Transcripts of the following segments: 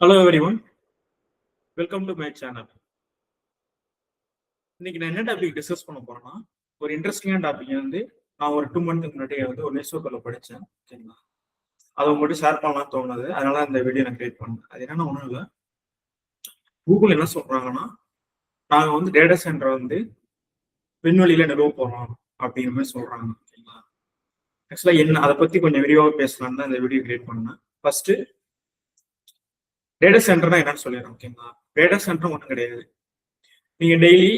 Hello everyone welcome to my channel இன்னைக்கு நான் என்ன டாபிக் டிஸ்கஸ் பண்ண போறேன்னா ஒரு இன்ட்ரெஸ்டிங்கான டாபிக் வந்து நான் ஒரு டூ மந்த்துக்கு முன்னாடி வந்து ஒரு நியூஸ் பேப்பர்ல படித்தேன் ஓகேங்களா அதை உங்கள்கிட்ட ஷேர் பண்ணலாம் தோணுது. அதனால இந்த வீடியோ நான் கிரியேட் பண்ணேன். அது என்னன்னா ஒன்றும் இல்லை. கூகுள் என்ன சொல்றாங்கன்னா நாங்கள் வந்து டேட்டா சென்டர் வந்து விண்வெளியில நிறுவ போறோம் அப்படிங்கிற மாதிரி சொல்றாங்க ஓகேங்களா ஆக்சுவலாக என்ன அதை பத்தி கொஞ்சம் விரிவாக பேசலாம்னு தான் இந்த வீடியோ கிரியேட் பண்ணேன். ஃபர்ஸ்ட் டேட்டா சென்டர்னா என்னன்னு சொல்லிடுறேன் ஓகேங்களா டேட்டா சென்டர் ஒன்றும் கிடையாது. நீங்க டெய்லி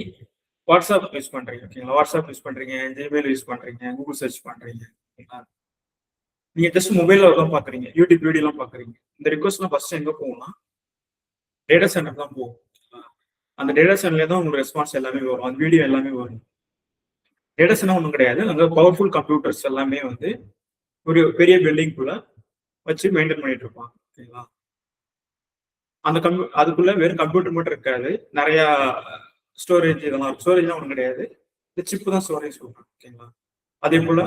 வாட்ஸ்அப் யூஸ் பண்றீங்க ஓகேங்களா வாட்ஸ்அப் யூஸ் பண்றீங்க ஜிமெயில் யூஸ் பண்றீங்க கூகுள் சர்ச் பண்றீங்க ஓகேங்களா நீங்க ஜஸ்ட் மொபைல்ல தான் பாக்குறீங்க யூடியூப் வீடியோலாம் பாக்குறீங்க. இந்த ரிக்வஸ்ட்லாம் ஃபர்ஸ்ட் எங்க போகும்னா டேட்டா சென்டர் தான் போகும் ஓகேங்களா? அந்த டேட்டா சென்டர்ல தான் உங்களுக்கு ரெஸ்பான்ஸ் எல்லாமே வரும் அந்த வீடியோ எல்லாமே வரும். டேட்டா சென்டர் ஒன்றும் கிடையாது அங்கே பவர்ஃபுல் கம்ப்யூட்டர்ஸ் எல்லாமே வந்து ஒரு பெரிய பில்டிங்குள்ள வச்சு மெயின்டைன் பண்ணிட்டு இருப்பாங்க ஓகேங்களா அந்த கம்ப்யூ அதுக்குள்ள வெறும் கம்ப்யூட்டர் மட்டும் இருக்காது. நிறைய ஸ்டோரேஜ் இதெல்லாம் ஸ்டோரேஜ்லாம் ஒன்றும் கிடையாது. இந்த சிப்பு தான் ஸ்டோரேஜ் சொல்றேன். ஓகேங்களா அதே போல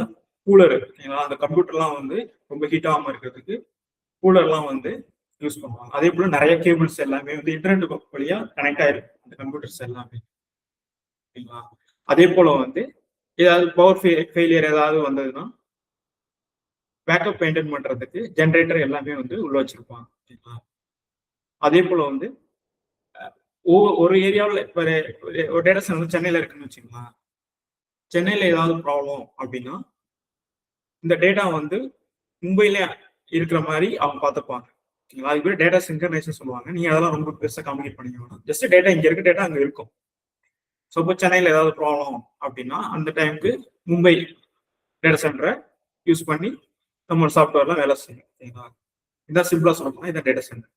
கூலர் ஓகேங்களா அந்த கம்ப்யூட்டர்லாம் வந்து ரொம்ப ஹீட் ஆகாம இருக்கிறதுக்கு கூலர்லாம் வந்து யூஸ் பண்ணுவாங்க. அதே போல நிறைய கேபிள்ஸ் எல்லாமே வந்து இன்டர்நெட் வழியா கனெக்ட் ஆயிருக்கும் அந்த கம்ப்யூட்டர்ஸ் எல்லாமே. ஓகேங்களா அதே போல வந்து ஏதாவது பவர் ஃபெயிலியர் ஏதாவது வந்ததுன்னா பேக்கப் மெயின்டைன் பண்றதுக்கு ஜென்ரேட்டர் எல்லாமே வந்து உள்ள வச்சிருப்பாங்க. ஓகேங்களா அதே போல வந்து ஒரு ஏரியாவில் இப்போ ஒரு டேட்டா சென்டர் சென்னையில் இருக்குன்னு வச்சுக்கலாம் சென்னையில் ஏதாவது ப்ராப்ளம் அப்படின்னா இந்த டேட்டா வந்து மும்பையில இருக்கிற மாதிரி அவங்க பார்த்துப்பாங்க. ஓகேங்களா? அதுக்கு பேர் டேட்டா சிங்கர்னேஷன் சொல்லுவாங்க. நீங்க அதெல்லாம் ரொம்ப பெருசாக கம்யூனிகேட் பண்ணிக்க வேணாம் ஜஸ்ட் டேட்டா இங்கே இருக்க டேட்டா அங்கே இருக்கும். சப்போஸ் சென்னையில் ஏதாவது ப்ராப்ளம் அப்படின்னா அந்த டைமுக்கு மும்பை டேட்டா சென்டரை யூஸ் பண்ணி நம்ம சாஃப்ட்வேர்லாம் வேலை செய்யும் ஓகேங்களா? இதான் சிம்பிளாக சொல்லப்போனா இதான் டேட்டா சென்டர்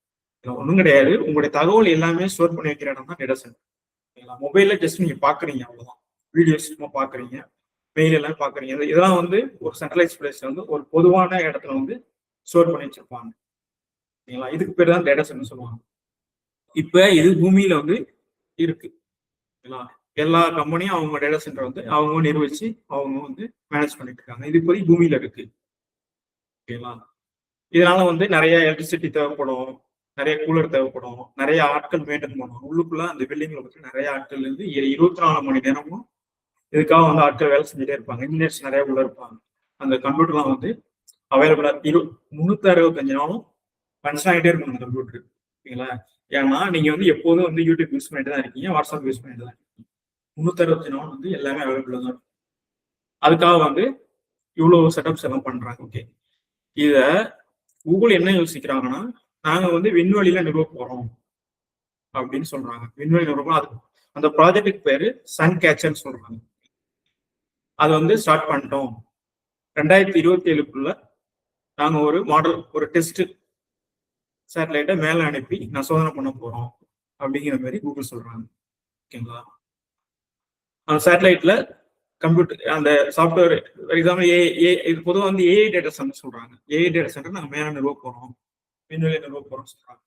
ஒன்றும் கிடையாது. உங்களுடைய தகவல் எல்லாமே ஸ்டோர் பண்ணி வைக்கிற இடம் தான் டேட்டா சென்டர் மொபைல்ல ஜஸ்ட் நீங்க பாக்குறீங்க அவ்வளவுதான். வீடியோஸ் சும்மா பாக்குறீங்க மெயில் எல்லாம் பாக்குறீங்க. இதெல்லாம் வந்து ஒரு சென்ட்ரலைஸ் பிளேஸ் வந்து ஒரு பொதுவான இடத்துல வந்து ஸ்டோர் பண்ணி வச்சிருப்பாங்க. சரிங்களா இதுக்கு பேர் தான் டேட்டா சென்டர் சொல்லுவாங்க. இப்ப இது பூமியில வந்து இருக்கு. எல்லா கம்பெனியும் அவங்க டேட்டா சென்டர் வந்து அவங்க நிர்வகிச்சு அவங்க வந்து மேனேஜ் பண்ணிட்டு இருக்காங்க. இது இப்போதைக்கு பூமியில இருக்கு. ஓகேங்களா? இதனால வந்து நிறைய எலக்ட்ரிசிட்டி தேவைப்படும். நிறைய கூலர் தேவைப்படும். நிறைய ஆட்கள் மெயின்டைன் பண்ணணும் உள்ளுக்குள்ள அந்த பில்டிங்ல வந்து நிறைய ஆட்கள் இருந்து இருபத்தி நாலு மணி நேரமும் இதுக்காக வந்து ஆட்கள் வேலை செஞ்சுட்டே இருப்பாங்க. இன்ஜினியர்ஸ் நிறைய உள்ள இருப்பாங்க. அந்த கம்ப்யூட்டர்லாம் வந்து அவைலபிளா இரு முன்னூத்தி அறுபத்தஞ்சு நாளும் ஃபங்க்ஷன் ஆகிட்டே இருக்கும் அந்த கம்ப்யூட்டர் ஓகேங்களா ஏன்னா நீங்க வந்து எப்போதும் வந்து யூடியூப் யூஸ் பண்ணிட்டு தான் இருக்கீங்க. வாட்ஸ்அப் யூஸ் பண்ணிட்டு தான் இருக்கீங்க. முன்னூத்தி அறுபத்தி நாள் வந்து எல்லாமே அவைலபிளா தான் இருக்கும். அதுக்காக வந்து இவ்வளவு செட்டப்ஸ் எல்லாம் பண்றாங்க. ஓகே இத கூகுள் என்ன யோசிக்கிறாங்கன்னா நாங்க வந்து விண்வெளியில நிறுவ போறோம். அப்படின்னு சொல்றாங்க. விண்வெளி நிறுவனம் அது அந்த ப்ராஜெக்டுக்கு பேரு சன் கேச்சர்னு சொல்றாங்க. அது வந்து ஸ்டார்ட் பண்ணிட்டோம். ரெண்டாயிரத்தி இருபத்தி ஏழுக்குள்ள நாங்க ஒரு மாடல் ஒரு டெஸ்ட் சேட்டலைட்டை மேலே அனுப்பி நான் சோதனை பண்ண போறோம். அப்படிங்கிற மாதிரி கூகுள் சொல்றாங்க. ஓகேங்களா? அந்த சேட்டலைட்ல கம்ப்யூட்டர் அந்த சாஃப்ட்வேர் ஃபார் எக்ஸாம்பிள் ஏ ஏ இது பொதுவாக வந்து ஏஐ டேட்டா சென்டர் சொல்றாங்க. ஏஐ டேட்டா சென்டர் நாங்கள் மேலே நிறுவ போறோம். விண்வெளி நிறுவ போறோம் சொல்றாங்க.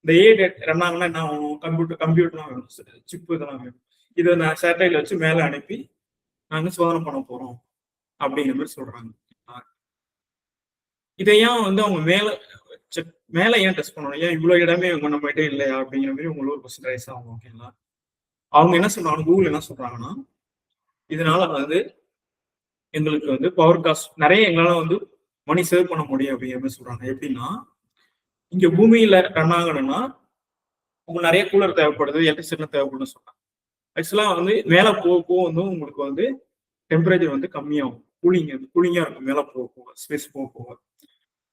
இந்த ஏ டேட் ரன் என்ன ஆகும்? கம்ப்யூட்டர் கம்ப்யூட்டர்லாம் வேணும். சிப்பு இதெல்லாம் வேணும். இதை நான் சேட்டலைட்ல வச்சு மேலே அனுப்பி நாங்கள் சோதனை பண்ண போறோம். அப்படிங்கிற மாதிரி சொல்றாங்க. இதை ஏன் வந்து அவங்க மேலே check- மேலே ஏன் டெஸ்ட் பண்ணணும்? ஏன் இவ்வளோ இடமே இவங்க நம்மகிட்ட இல்லையா? அப்படிங்கிற மாதிரி உங்களுக்கு ஒரு கொஸ்டின் ரைஸ் ஆகும் ஓகேங்களா அவங்க என்ன சொல்றாங்க? கூகுள் என்ன சொல்றாங்கன்னா இதனால வந்து எங்களுக்கு வந்து பவர் காஸ்ட் நிறைய எங்களால வந்து மணி சேவ் பண்ண முடியும் அப்படிங்கிற மாதிரி சொல்றாங்க. எப்படின்னா இங்க பூமியில ரன் ஆகணும்னா உங்களுக்கு நிறைய கூலர் தேவைப்படுது எலக்ட்ரிசிட்டி தேவைப்படுதுன்னு சொன்னாங்க ஆக்சுவலா வந்து மேல போக போக வந்து உங்களுக்கு வந்து டெம்பரேச்சர் வந்து கம்மியாகும். கூலிங் கூலிங்கா இருக்கும். மேல போக போக ஸ்பேஸ் போக போக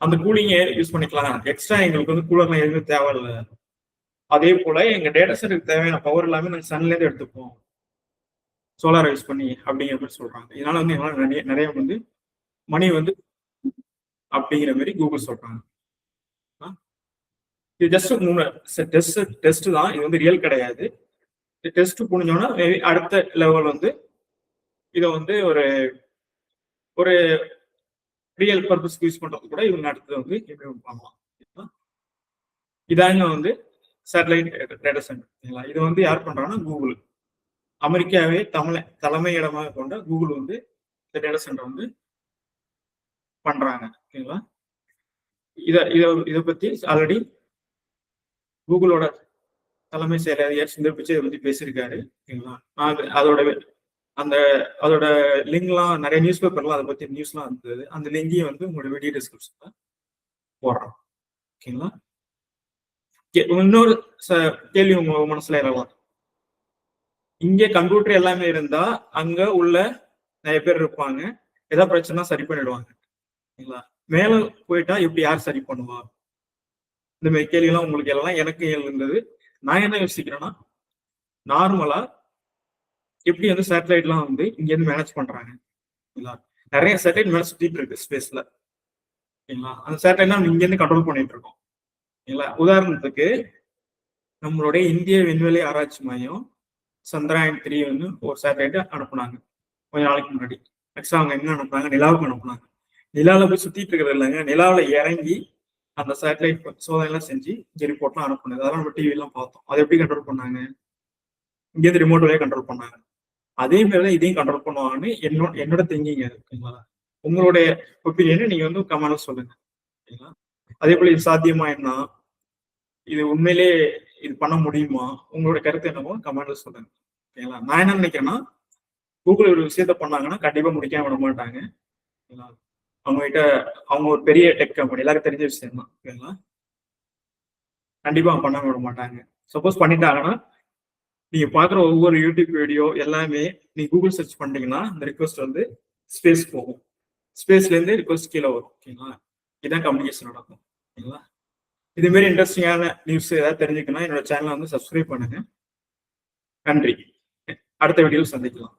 அந்த கூலிங்கை யூஸ் பண்ணிக்கலாம். எக்ஸ்ட்ரா எங்களுக்கு வந்து கூலர்லாம் எதுவுமே தேவையில்லை. அதே போல எங்க டேட்டா சென்டருக்கு தேவையான பவர் எல்லாமே நாங்கள் சன்ல இருந்து எடுத்துப்போம். சோலார் யூஸ் பண்ணி அப்படிங்கிற மாதிரி சொல்றாங்க. இதனால வந்து எங்களால நிறைய நிறைய வந்து மணி வந்து அப்படிங்கிற மாதிரி கூகுள் சொல்றாங்க. இது ஜஸ்ட் மூணு டெஸ்ட் டெஸ்ட் தான். இது வந்து ரியல் கிடையாது. டெஸ்ட் புரிஞ்சோன்னா மேபி அடுத்த லெவல் வந்து இதை வந்து ஒரு ஒரு ரியல் பர்பஸ்க்கு யூஸ் பண்றது கூட இவங்க அடுத்தது வந்து இம்ப்ளிமெண்ட் பண்ணலாம் இதாங்க வந்து சேட்டலைட் டேட்டா சென்டர் சரிங்களா? இது வந்து யார் பண்றாங்கன்னா கூகுள் அமெரிக்காவே தமிழ தலைமையிடமாக கொண்ட கூகுள் வந்து இந்த டேட்டா சென்டர் வந்து பண்றாங்க. ஓகேங்களா இதை இதை இதை பத்தி ஆல்ரெடி கூகுளோட தலைமை செயலாளர் சுந்தர் பிச்சை இதை பத்தி பேசியிருக்காரு ஓகேங்களா நான் அதோட அந்த அதோட லிங்க்லாம் நிறைய நியூஸ் பேப்பர்லாம் அதை பத்தி நியூஸ்லாம் இருந்தது. அந்த லிங்கையும் வந்து உங்களோட வீடியோ டிஸ்கிரிப்ஷன்ல போடுறோம் ஓகேங்களா கே- இன்னொரு ச- கேள்வி உங்க மனசுல எழலாம் இங்க கம்ப்யூட்டர் எல்லாமே இருந்தா அங்க உள்ள நிறைய பேர் இருப்பாங்க. ஏதாவது பிரச்சனை சரி பண்ணிடுவாங்க ஓகேங்களா மேல போயிட்டா எப்படி யார் சரி பண்ணுவா? இந்த மாதிரி கேள்விலாம் உங்களுக்கு எல்லாம் எனக்கு இருந்தது? நான் என்ன யோசிக்கிறேன்னா நார்மலா எப்படி வந்து சேட்டலைட்லாம் வந்து இங்க இருந்து மேனேஜ் பண்றாங்க நிறைய சேட்டலைட் மேலே சுத்திட்டு இருக்கு ஸ்பேஸ்ல ஓகேங்களா அந்த சேட்டலைட் நம்ம இங்க இருந்து கண்ட்ரோல் பண்ணிட்டு இருக்கோம். ஓகேங்களா உதாரணத்துக்கு நம்மளுடைய இந்திய விண்வெளி ஆராய்ச்சி மையம் சந்திராயன் த்ரீ வந்து ஒரு சேட்டலைட் அனுப்புனாங்க. கொஞ்ச நாளைக்கு முன்னாடி. ஆக்சுவலா அவங்க என்ன அனுப்புனாங்க? நிலாவுக்கு அனுப்புனாங்க. நிலாவில் போய் சுத்திட்டு இருக்கிறது இல்லைங்க. நிலாவில் இறங்கி அந்த சேட்டலைட் சோதனை எல்லாம் செஞ்சு இங்க ரிப்போர்ட்லாம் அனுப்புனது அதெல்லாம் நம்ம டிவிலாம் பார்த்தோம். அதை எப்படி கண்ட்ரோல் பண்ணாங்க? இங்கேருந்து ரிமோட் வழியாக கண்ட்ரோல் பண்ணாங்க. அதே மாதிரி தான் இதையும் கண்ட்ரோல் பண்ணுவாங்கன்னு என்னோட என்னோட திங்கிங் இருக்குங்களா உங்களுடைய ஒப்பீனியனை நீங்க வந்து கமெண்ட்ல சொல்லுங்க. ஓகேங்களா அதே போல இது சாத்தியமா என்ன? இது உண்மையிலே இது பண்ண முடியுமா? உங்களோட கருத்து என்னவோ கமெண்ட்ல சொல்லுங்க. ஓகேங்களா நான் என்ன நினைக்கிறேன்னா கூகுள் ஒரு விஷயத்த பண்ணாங்கன்னா கண்டிப்பா முடிக்காம விட மாட்டாங்க. சரிங்களா? அவங்க கிட்ட அவங்க ஒரு பெரிய டெக் கம்பெனி எல்லாருக்கும் தெரிஞ்ச விஷயம் தான் ஓகேங்களா? கண்டிப்பா அவங்க விட மாட்டாங்க. சப்போஸ் பண்ணிட்டாங்கன்னா நீங்க பாக்குற ஒவ்வொரு யூடியூப் வீடியோ எல்லாமே நீங்கள் கூகுள் சர்ச் பண்ணிட்டீங்கன்னா இந்த ரிக்வஸ்ட் வந்து ஸ்பேஸ் போகும். ஸ்பேஸ்ல இருந்து ரிக்வஸ்ட் கீழே வரும். ஓகேங்களா? இதுதான் கம்யூனிகேஷன் நடக்கும். ஓகேங்களா? இது மாதிரி இன்ட்ரெஸ்டிங்கான நியூஸ் ஏதாவது தெரிஞ்சுக்கணும் என்னோட சேனலை வந்து சப்ஸ்கிரைப் பண்ணுங்க. நன்றி. அடுத்த வீடியோவில் சந்திக்கலாம்.